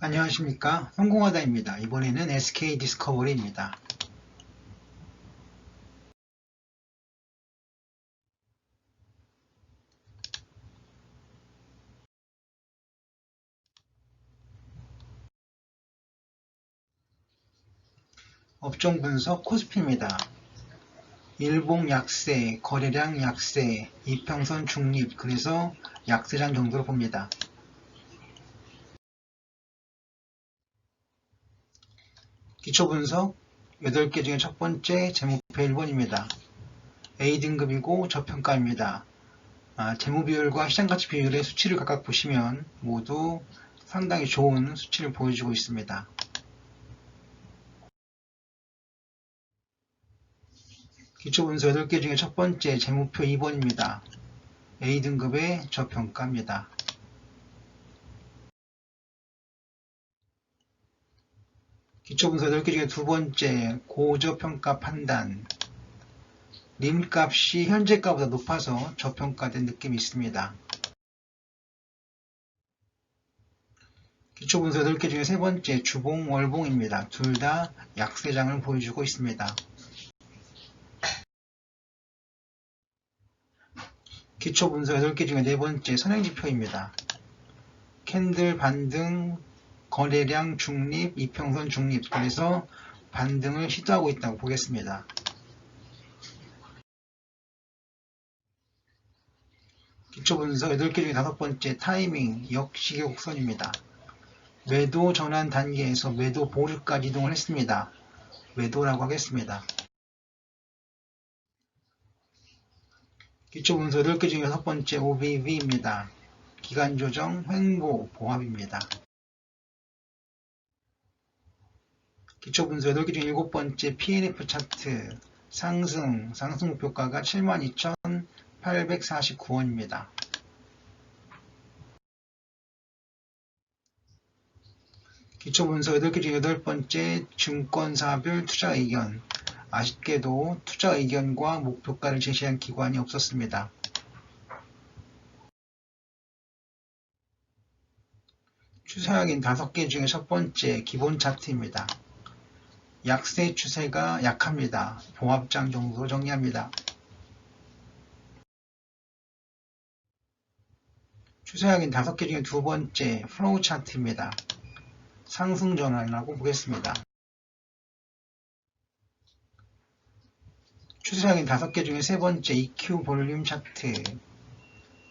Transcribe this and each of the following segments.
안녕하십니까 성공하다입니다. 이번에는 SK 디스커버리입니다. 업종 분석 코스피입니다. 일봉 약세, 거래량 약세, 이평선 중립, 그래서 약세장 정도로 봅니다. 기초 분석 8개 중에 첫 번째 재무표 1번입니다. A등급이고 저평가입니다. 아, 재무 비율과 시장가치 비율의 수치를 각각 보시면 모두 상당히 좋은 수치를 보여주고 있습니다. 기초 분석 8개 중에 첫 번째 재무표 2번입니다. A등급의 저평가입니다. 기초분석 8개 중에 두 번째 고저평가 판단 림값이 현재가보다 높아서 저평가된 느낌이 있습니다. 기초분석 8개 중에 세 번째 주봉 월봉입니다. 둘 다 약세장을 보여주고 있습니다. 기초분석 8개 중에 네 번째 선행지표입니다. 캔들 반등 거래량 중립, 이평선 중립 그래서 반등을 시도하고 있다고 보겠습니다. 기초분석 8개 중에 다섯 번째 타이밍 역시계 곡선입니다. 매도 전환 단계에서 매도 보류까지 이동을 했습니다. 매도라고 하겠습니다. 기초분석 8개 중에 여섯 번째 OBV입니다. 기간 조정 횡보 보합입니다. 기초분석 8개 중 일곱 번째 PNF 차트 상승, 상승 목표가가 72,849원입니다. 기초분석 8개 중 여덟 번째 증권사별 투자 의견 아쉽게도 투자 의견과 목표가를 제시한 기관이 없었습니다. 추세하긴 5개 중에 첫 번째 기본 차트입니다. 약세 추세가 약합니다. 봉합장 정도 정리합니다. 추세하긴 5개 중에 두 번째 플로우 차트입니다. 상승 전환이라고 보겠습니다. 추세하긴 5개 중에 세 번째 EQ 볼륨 차트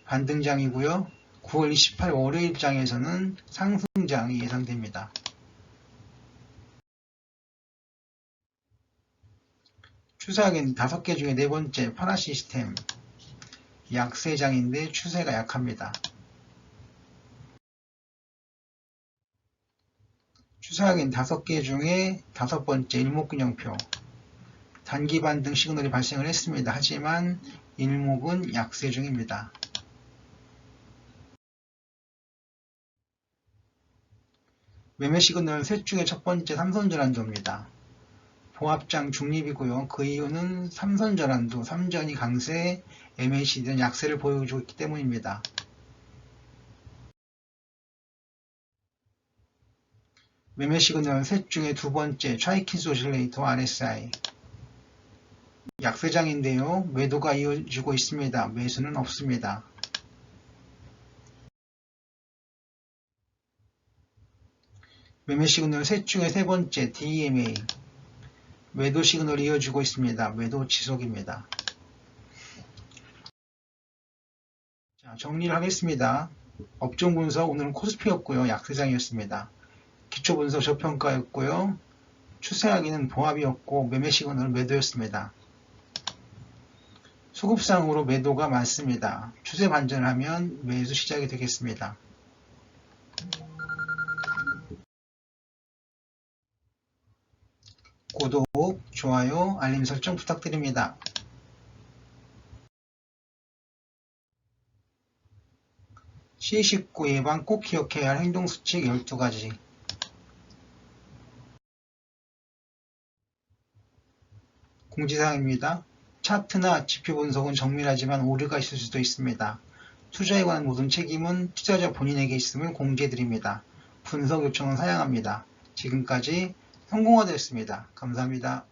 반등장이고요. 9월 28일 월요일 장에서는 상승장이 예상됩니다. 추세하긴 5개 중에 네 번째 파라 시스템 약세장인데 추세가 약합니다. 추세하긴 5개 중에 다섯 번째 일목균형표 단기 반등 시그널이 발생을 했습니다. 하지만 일목은 약세 중입니다. 매매 시그널 셋 중에 첫 번째 삼선전환도입니다. 봉합장 중립이고요. 그 이유는 삼선 전환도, 삼전이 강세, MACD는 약세를 보여주고 있기 때문입니다. 매매 시그널 셋 중에 두 번째 트라이킨스 오실레이터 RSI 약세장인데요. 매도가 이어지고 있습니다. 매수는 없습니다. 매매 시그널 셋 중에 세 번째 DMA 매도 시그널이 이어지고 있습니다. 매도 지속입니다. 자, 정리를 하겠습니다. 업종 분석 오늘은 코스피였고요. 약세장이었습니다. 기초 분석 저평가였고요. 추세하기는 봉합이었고 매매 시그널 매도였습니다. 수급상으로 매도가 많습니다. 추세 반전을 하면 매수 시작이 되겠습니다. 구독, 좋아요, 알림 설정 부탁드립니다. C19 예방 꼭 기억해야 할 행동수칙 12가지 공지사항입니다. 차트나 지표 분석은 정밀하지만 오류가 있을 수도 있습니다. 투자에 관한 모든 책임은 투자자 본인에게 있음을 공지해드립니다. 분석 요청은 사양합니다. 지금까지 성공화되었습니다. 감사합니다.